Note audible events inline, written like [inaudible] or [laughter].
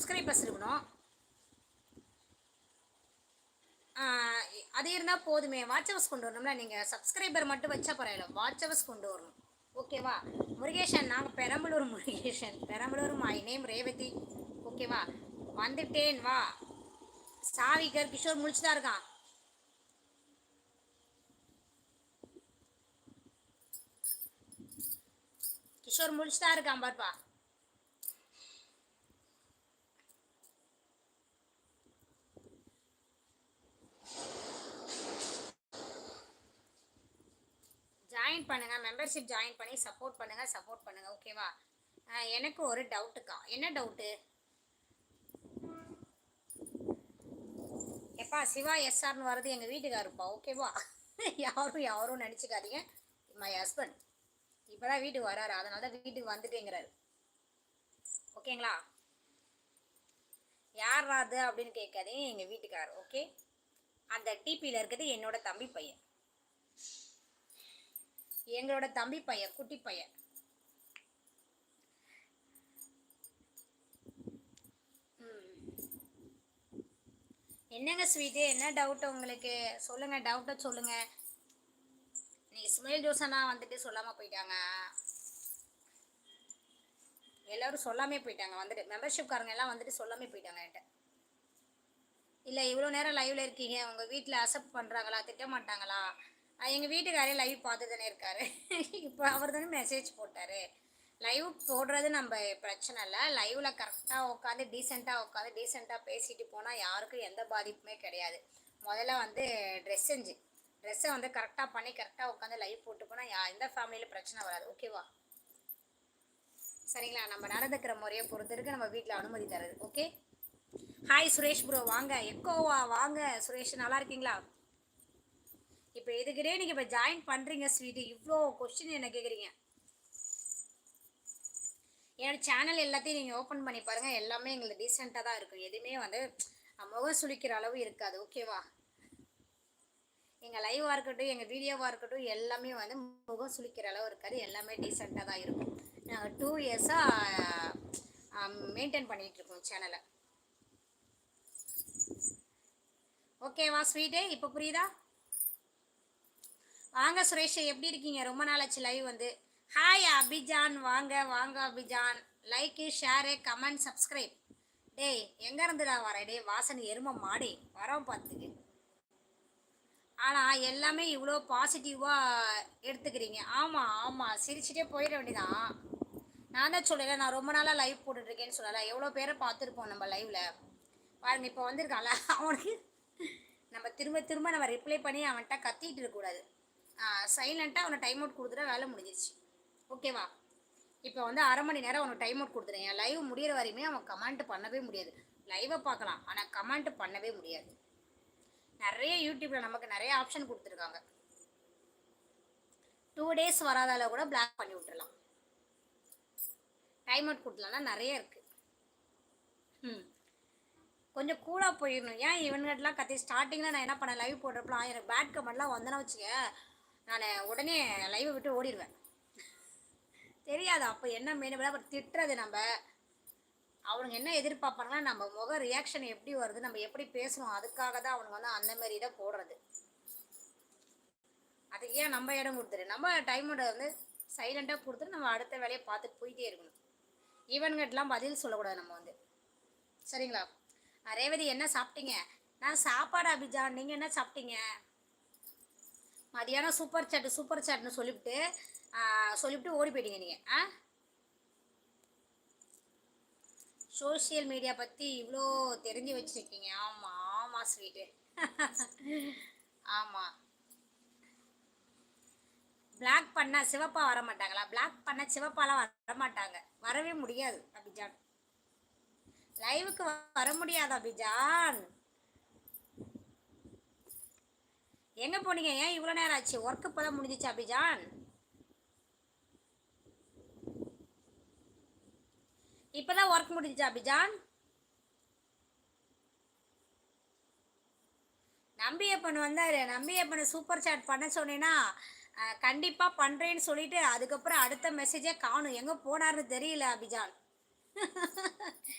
Subscribers இருக்கணும். அது இருந்தால் போதுமே. வாட்சவர்ஸ் கொண்டு வரணும்ல நீங்கள் சப்ஸ்கிரைபர் மட்டும் வச்சா பரவாயில்ல. வாட்சவர்ஸ் கொண்டு வரணும். ஓகேவா முருகேஷன் நாங்கள் பெரம்பலூர் முருகேஷன் பெரம்பலூர் மை நேம் ரேவதி. ஓகேவா வந்துட்டேன். வா. சாவிகர் கிஷோர் முடிச்சுதான் இருக்கான். கிஷோர் முடிச்சுதான் இருக்கான் பார்ப்பா. ஜாயின் பண்ணுங்கள் மெம்பர்ஷிப் ஜாயின் பண்ணி சப்போர்ட் பண்ணுங்கள் சப்போர்ட் பண்ணுங்கள் ஓகேவா எனக்கு ஒரு டவுட்டுக்கா என்ன டவுட்டு எப்பா சிவா எஸ்ஆர்னு வர்றது எங்கள் வீட்டுக்காருப்பா ஓகேவா யாரும் யாரும் நினச்சிக்காதீங்க மை ஹஸ்பண்ட் இப்போ தான் வீட்டுக்கு வராரு. அதனால தான் வீட்டுக்கு வந்துட்டேங்கிறாரு. ஓகேங்களா யார் ராது அப்படின்னு கேட்காதீங்க. எங்கள் வீட்டுக்காரர். ஓகே அந்த டிபியில் இருக்கிறது என்னோட தம்பி பையன். எங்களோட தம்பி பையன் குட்டி பையன். ம். என்னங்க ஸ்வீட்டு? என்ன டவுட்டு உங்களுக்கு? சொல்லுங்க டவுட்டை சொல்லுங்க. நீங்கள் சுமேல் ஜோசனா வந்துட்டு சொல்லாம போயிட்டாங்க. எல்லோரும் சொல்லாமே போயிட்டாங்க வந்துட்டு. மெம்பர்ஷிப்காரங்க எல்லாம் வந்துட்டு சொல்லாமே போயிட்டாங்க என்கிட்ட. இல்லை இவ்வளோ நேரம் லைவ்ல இருக்கீங்க. உங்கள் வீட்டில் அக்செப்ட் பண்ணுறாங்களா திட்ட மாட்டாங்களா எங்கள் வீட்டுக்காரே லைவ் பார்த்து தானே இருக்காரு. [laughs] இப்போ அவர் தானே மெசேஜ் போட்டார். லைவ் போடுறது நம்ம பிரச்சனை இல்லை. லைவில் கரெக்டாக உட்காந்து டீசெண்டாக உட்காந்து டீசெண்டாக பேசிட்டு போனால் யாருக்கும் எந்த பாதிப்புமே கிடையாது. முதல்ல வந்து ட்ரெஸ் செஞ்சு ட்ரெஸ்ஸை வந்து கரெக்டாக பண்ணி கரெக்டாக உட்காந்து லைவ் போட்டு போனால் யா எந்த ஃபேமிலியில் பிரச்சனை வராது. ஓகேவா சரிங்களா? நம்ம நடந்துக்கிற முறையை பொறுத்திருக்கு. நம்ம வீட்டில் அனுமதி தருது ஓகே ஹாய் சுரேஷ் ப்ரோ வாங்க. எக்கோவா வாங்க. சுரேஷ் நல்லா இருக்கீங்களா? இப்போ இதுக்கிட்டே நீங்கள் இப்போ ஜாயின் பண்ணுறீங்க ஸ்வீட்டு? இவ்வளோ கொஸ்டின் என்ன கேட்குறீங்க என்னோடய சேனல் எல்லாத்தையும் நீங்கள் ஓப்பன் பண்ணி பாருங்கள் எல்லாமே எங்களுக்கு டீசெண்டாக தான் இருக்கும். எதுவுமே வந்து முகம் சுளிக்கிற அளவு இருக்காது. ஓகேவா எங்கள் லைவாக இருக்கட்டும் எங்கள் வீடியோவாக இருக்கட்டும் எல்லாமே வந்து முகம் சுளிக்கிற அளவு இருக்காது. எல்லாமே டீசெண்டாக தான் இருக்கும். நாங்கள் டூ இயர்ஸாக மெயின்டைன் பண்ணிகிட்ருக்கோம் சேனலை ஓகேவா ஸ்வீட்டு? இப்போ புரியுதா? வாங்க சுரேஷ் எப்படி இருக்கீங்க? ரொம்ப நாளாச்சு லைவ் வந்து. ஹாய் அபிஜான். வாங்க வாங்க Abhijan. Like share comment subscribe டேய் எங்கே இருந்துடா வர? டே வாசனை எரும மாடி. வரோம் பார்த்துக்கு. ஆனால் எல்லாமே இவ்வளோ பாசிட்டிவாக எடுத்துக்கிறீங்க. ஆமாம் ஆமாம் சிரிச்சிட்டே போயிட வேண்டியதான் நான் தான் சொல்லலை நான் ரொம்ப நாளாக லைவ் போட்டுட்ருக்கேன்னு சொல்லலை. எவ்வளோ பேரை பார்த்துருப்போம் நம்ம லைவில் பாருங்க இப்போ வந்திருக்கான்ல. அவனுக்கு நம்ம திரும்ப திரும்ப நம்ம ரிப்ளை பண்ணி அவன்கிட்ட கத்திட்டு இருக்கக்கூடாது சைலண்ட்டாக அவனை டைம் அவுட் கொடுத்துட்டா வேலை முடிஞ்சிருச்சு. ஓகேவா இப்போ வந்து அரை மணி நேரம் அவனுக்கு டைம் அவுட் கொடுத்துறேன் என் லைவ் முடியிற வரையுமே அவன் கமெண்ட் பண்ணவே முடியாது. லைவை பார்க்கலாம் ஆனால் கமெண்ட் பண்ணவே முடியாது. நிறைய யூடியூப்பில் நமக்கு நிறைய ஆப்ஷன் கொடுத்துருக்காங்க. டூ டேஸ் வராதால கூட பிளாக் பண்ணி விட்டுறலாம். டைம் அவுட் கொடுத்துலாம் நிறைய இருக்குது ம். கொஞ்சம் கூலாக போயிடணும். ஏன் இவன்கிட்டலாம் கத்தி? ஸ்டார்டிங்கில் நான் என்ன பண்ணேன்? லைவ் போடுறப்பலாம் எனக்கு பேட் கமெண்ட்லாம் வந்தேன்னா வச்சுக்க நான் உடனே லைவை விட்டு ஓடிடுவேன். தெரியாது? அப்போ என்ன மெயின் அப்புறம் திட்டுறது நம்ம. அவனுங்க என்ன எதிர்பார்ப்பாங்கன்னா நம்ம முக ரியாக்ஷன் எப்படி வருது நம்ம எப்படி பேசணும் அதுக்காக தான் அவனுங்க வந்து அந்த மாதிரி தான் போடுறது. அது ஏன் நம்ம இடம் கொடுத்துரு? நம்ம டைமோட வந்து சைலண்ட்டாக கொடுத்துட்டு நம்ம அடுத்த வேலையை பார்த்துட்டு போயிட்டே இருக்கணும். ஈவன்கிட்டலாம் பதில் சொல்லக்கூடாது நம்ம வந்து. சரிங்களா? ரேவதி என்ன சாப்பிட்டீங்க? நான் சாப்பாடு அபிஜான் நீங்கள் என்ன சாப்பிட்டீங்க? மதியானம் சூப்பர் சாட்டு சூப்பர் சாட்னு சொல்லிவிட்டு சொல்லிவிட்டு ஓடி போயிட்டீங்க நீங்கள் ஆ? சோஷியல் மீடியா பற்றி இவ்வளோ தெரிஞ்சு வச்சுருக்கீங்க. ஆமாம் ஆமாம் ஸ்வீட்டு ஆமாம் பிளாக் பண்ணால் சிவப்பா வர மாட்டாங்களா பிளாக் பண்ண சிவப்பாலாம் வர மாட்டாங்க வரவே முடியாது அபிஜான் லைவுக்கு வர முடியாதா அபிஜான் எங்க போனீங்க? ஏன் இவ்வளோ நேரம் ஆச்சு? ஒர்க் இப்போதான் முடிஞ்சிச்சு அபிஜான் இப்போதான் ஒர்க் முடிஞ்சிச்சு அபிஜான் நம்பியப்பன் வந்தார். நம்பியப்பனை சூப்பர் சாட் பண்ண சொன்னேன்னா கண்டிப்பாக பண்ணுறேன்னு சொல்லிட்டு அதுக்கப்புறம் அடுத்த மெசேஜே காணும். எங்கே போனாருன்னு தெரியல அபிஜான் [laughs]